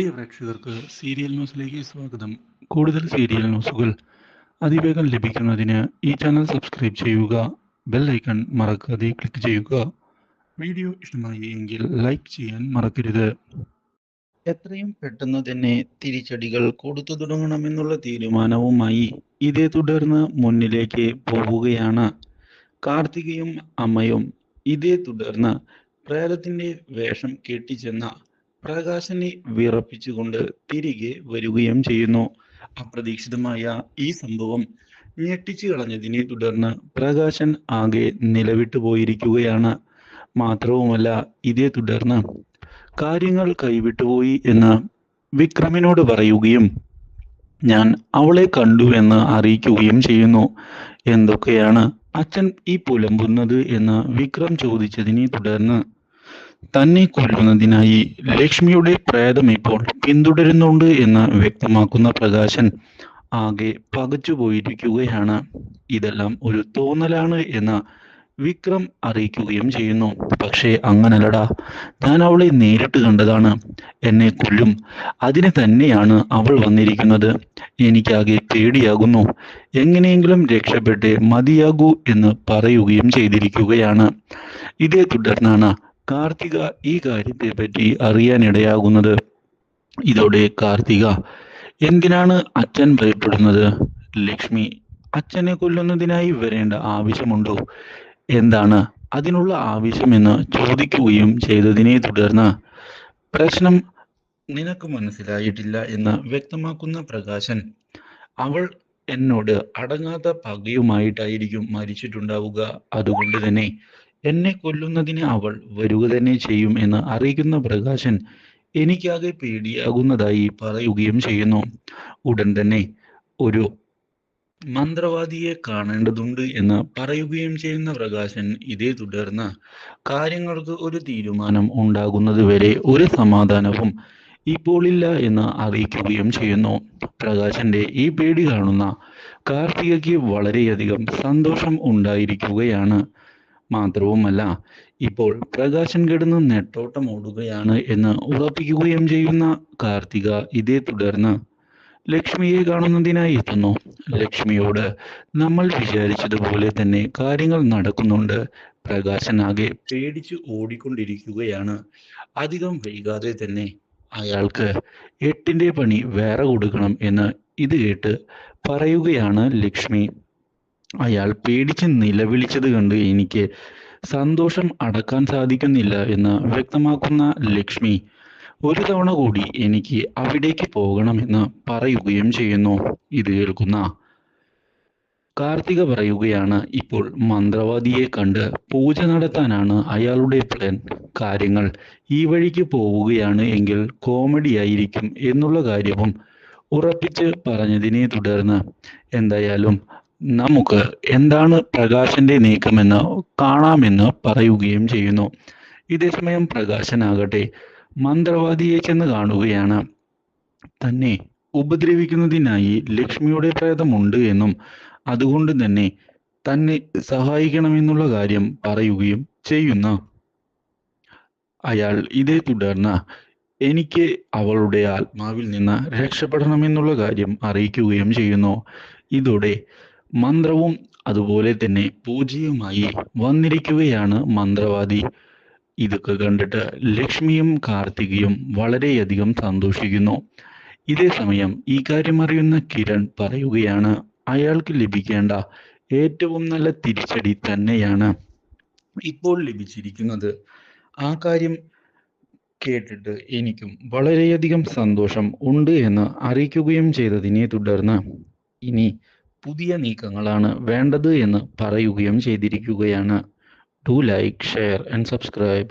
പ്രിയ പ്രേക്ഷകർക്ക് സീരിയൽ ന്യൂസിലേക്ക് സ്വാഗതം. കൂടുതൽ സീരിയൽ ന്യൂസുകൾ അതിവേഗം ലഭിക്കുന്നതിന് ഈ ചാനൽ സബ്സ്ക്രൈബ് ചെയ്യുക ബെൽ ഐക്കൺ മറക്കാതെ ക്ലിക്ക് ചെയ്യുക. വീഡിയോ ഇഷ്ടമായി എങ്കിൽ ലൈക്ക് ചെയ്യാൻ മറക്കരുത്. എത്രയും പെട്ടെന്ന് തന്നെ തിരിച്ചടികൾ കൊടുത്തു തുടങ്ങണമെന്നുള്ള തീരുമാനവുമായി ഇതേ തുടർന്ന് മുന്നിലേക്ക് പോവുകയാണ്. കാർത്തികയും അമ്മയും ഇതേ തുടർന്ന് പ്രേതത്തിന്റെ വേഷം കെട്ടിച്ചെന്ന പ്രകാശനെ വിറപ്പിച്ചുകൊണ്ട് തിരികെ വരികയും ചെയ്യുന്നു. അപ്രതീക്ഷിതമായ ഈ സംഭവം ഞെട്ടിച്ചു കളഞ്ഞതിനെ തുടർന്ന് പ്രകാശൻ ആകെ നിലവിട്ടു പോയിരിക്കുകയാണ്. മാത്രവുമല്ല ഇതേ തുടർന്ന് കാര്യങ്ങൾ കൈവിട്ടുപോയി എന്ന് വിക്രമിനോട് പറയുകയും ഞാൻ അവളെ കണ്ടു എന്ന് അറിയിക്കുകയും ചെയ്യുന്നു. എന്തൊക്കെയാണ് അച്ഛൻ ഈ പുലമ്പുന്നത് എന്ന് വിക്രം ചോദിച്ചതിനെ തുടർന്ന് തന്നെ കൊല്ലുന്നതിനായി ലക്ഷ്മിയുടെ പ്രേതം ഇപ്പോൾ പിന്തുടരുന്നുണ്ട് എന്ന് വ്യക്തമാക്കുന്ന പ്രകാശൻ ആകെ പകച്ചുപോയിരിക്കുകയാണ് ഇതെല്ലാം ഒരു തോന്നലാണ് എന്ന് വിക്രം അറിയിക്കുകയും ചെയ്യുന്നു. പക്ഷേ അങ്ങനല്ലടാ. ഞാൻ അവളെ നേരിട്ട് കണ്ടതാണ്. എന്നെ കൊല്ലും. അതിന് തന്നെയാണ് അവൾ വന്നിരിക്കുന്നത്. എനിക്കാകെ പേടിയാകുന്നു. എങ്ങനെയെങ്കിലും രക്ഷപ്പെട്ട് മതിയാകൂ എന്ന് പറയുകയും ചെയ്തിരിക്കുകയാണ്. ഇതേ തുടർന്നാണ് കാർത്തിക ഈ കാര്യത്തെ പറ്റി അറിയാനിടയാകുന്നത് ഇതോടെ കാർത്തിക. എന്തിനാണ് അച്ഛൻ ഭയപ്പെടുന്നത്? ലക്ഷ്മി അച്ഛനെ കൊല്ലുന്നതിനായി വരേണ്ട ആവശ്യമുണ്ടോ? എന്താണ് അതിനുള്ള ആവശ്യമെന്ന് ചോദിക്കുകയും ചെയ്തതിനെ തുടർന്ന് പ്രശ്നം നിനക്ക് മനസ്സിലായിട്ടില്ല എന്ന് വ്യക്തമാക്കുന്ന പ്രകാശൻ അവൾ എന്നോട് അടങ്ങാത്ത പകയുമായിട്ടായിരിക്കും മരിച്ചിട്ടുണ്ടാവുക അതുകൊണ്ട് തന്നെ എന്നെ കൊല്ലുന്നതിന് അവൾ വരിക തന്നെ ചെയ്യും എന്ന് അറിയിക്കുന്ന പ്രകാശൻ എനിക്കാകെ പേടിയാകുന്നതായി പറയുകയും ചെയ്യുന്നു. ഉടൻ തന്നെ ഒരു മന്ത്രവാദിയെ കാണേണ്ടതുണ്ട് എന്ന് പറയുകയും ചെയ്യുന്ന പ്രകാശൻ ഇതേ തുടർന്ന് കാര്യങ്ങൾക്ക് ഒരു തീരുമാനം ഉണ്ടാകുന്നത് വരെ ഒരു സമാധാനവും ഇപ്പോളില്ല എന്ന് അറിയിക്കുകയും ചെയ്യുന്നു. പ്രകാശന്റെ ഈ പേടി കാണുന്ന കാർത്തികയ്ക്ക് വളരെയധികം സന്തോഷം ഉണ്ടായിരിക്കുകയാണ്. മാത്രവുമല്ല ഇപ്പോൾ പ്രകാശൻ കിടന്ന് നെട്ടോട്ടം ഓടുകയാണ് എന്ന് ഉറപ്പിക്കുകയും ചെയ്യുന്ന കാർത്തിക ഇതേ തുടർന്ന് ലക്ഷ്മിയെ കാണുന്നതിനായി എത്തുന്നു. ലക്ഷ്മിയോട് നമ്മൾ വിചാരിച്ചതുപോലെ തന്നെ കാര്യങ്ങൾ നടക്കുന്നുണ്ട്. പ്രകാശനാകെ പേടിച്ച് ഓടിക്കൊണ്ടിരിക്കുകയാണ്. അധികം വൈകാതെ തന്നെ അയാൾക്ക് എട്ടിന്റെ പണി വേറെ കൊടുക്കണം എന്ന് ഇത് കേട്ട് പറയുകയാണ് ലക്ഷ്മി. അയാൾ പേടിച്ച് നിലവിളിച്ചത് കണ്ട് എനിക്ക് സന്തോഷം അടക്കാൻ സാധിക്കുന്നില്ല എന്ന് വ്യക്തമാക്കുന്ന ലക്ഷ്മി ഒരു തവണ കൂടി എനിക്ക് അവിടേക്ക് പോകണമെന്ന് പറയുകയും ചെയ്യുന്നു ഇത് കേൾക്കുന്ന കാർത്തിക പറയുകയാണ് ഇപ്പോൾ മന്ത്രവാദിയെ കണ്ട് പൂജ നടത്താനാണ് അയാളുടെ പ്ലാൻ കാര്യങ്ങൾ ഈ വഴിക്ക് പോവുകയാണ് എങ്കിൽ കോമഡി ആയിരിക്കും എന്നുള്ള കാര്യവും ഉറപ്പിച്ച് പറഞ്ഞതിനെ തുടർന്ന് എന്തായാലും നമുക്ക് എന്താണ് പ്രകാശന്റെ നീക്കമെന്ന് കാണാമെന്ന് പറയുകയും ചെയ്യുന്നു. ഇതേസമയം പ്രകാശനാകട്ടെ മന്ത്രവാദിയെ ചെന്ന് കാണുകയാണ്. തന്നെ ഉപദ്രവിക്കുന്നതിനായി ലക്ഷ്മിയുടെ പ്രേതമുണ്ട് എന്നും അതുകൊണ്ട് തന്നെ തന്നെ സഹായിക്കണമെന്നുള്ള കാര്യം പറയുകയും ചെയ്യുന്നു. അയാൾ ഇതേ തുടർന്ന് എനിക്ക് അവളുടെ ആത്മാവിൽ നിന്ന് രക്ഷപ്പെടണമെന്നുള്ള കാര്യം അറിയിക്കുകയും ചെയ്യുന്നു. ഇതോടെ മന്ത്രവും അതുപോലെ തന്നെ പൂജയുമായി വന്നിരിക്കുകയാണ് മന്ത്രവാദി. ഇതൊക്കെ കണ്ടിട്ട് ലക്ഷ്മിയും കാർത്തികയും വളരെയധികം സന്തോഷിക്കുന്നു. ഇതേ സമയം ഈ കാര്യം അറിയുന്ന കിരൺ പറയുകയാണ് അയാൾക്ക് ലഭിക്കേണ്ട ഏറ്റവും നല്ല തിരിച്ചടി തന്നെയാണ് ഇപ്പോൾ ലഭിച്ചിരിക്കുന്നത്. ആ കാര്യം കേട്ടിട്ട് എനിക്കും വളരെയധികം സന്തോഷം ഉണ്ട് എന്ന് അറിയിക്കുകയും ചെയ്തതിനെ തുടർന്ന് ഇനി പുതിയ നീക്കങ്ങളാണ് വേണ്ടത് എന്ന് പറയുകയും ചെയ്തിരിക്കുകയാണ്. Do like share and subscribe